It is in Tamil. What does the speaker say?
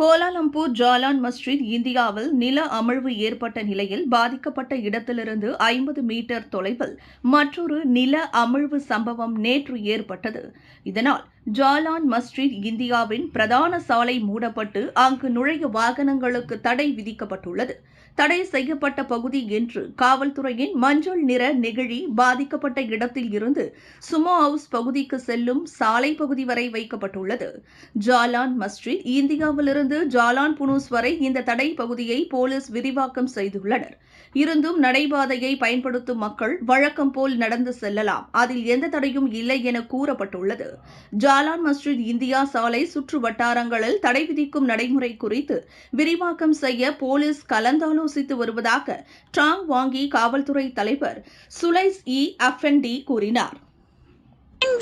கோலாலம்பூர் ஜாலான் மஸ்ஜித் இந்தியாவில் நில அமிழ்வு ஏற்பட்ட நிலையில் பாதிக்கப்பட்ட இடத்திலிருந்து ஐம்பது மீட்டர் தொலைவில் மற்றொரு நில அமிழ்வு சம்பவம் நேற்று ஏற்பட்டது. இதனால் ஜாலான் மஸ்ஜித் இந்தியாவின் பிரதான சாலை மூடப்பட்டு அங்கு நுழைய வாகனங்களுக்கு தடை விதிக்கப்பட்டுள்ளது. தடை செய்யப்பட்ட பகுதி என்று காவல்துறையின் மஞ்சள் நிற நெகிழி பாதிக்கப்பட்ட இடத்தில் இருந்து சுமோ ஹவுஸ் பகுதிக்கு செல்லும் சாலை பகுதி வரை வைக்கப்பட்டுள்ளது. ஜாலான் மஸ்ஜித் இந்தியாவிலிருந்து ஜாலான் புனூஸ் வரை இந்த தடை பகுதியை போலீஸ் விரிவாக்கம் செய்துள்ளனர். இருந்தும் நடைபாதையை பயன்படுத்தும் மக்கள் வழக்கம் போல் நடந்து செல்லலாம். அதில் எந்த தடையும் இல்லை என கூறப்பட்டுள்ளது. ஜாலான் மஸ்ஜித் இந்தியா சாலை சுற்று வட்டாரங்களில் தடை விதிக்கும் நடைமுறை குறித்து விரிவாக்கம் செய்ய போலீஸ் கலந்தாலோசித்து வருவதாக டாங் வாங்கி காவல்துறை தலைவர் சுலைஸ் இ அஃபெண்டி கூறினார்.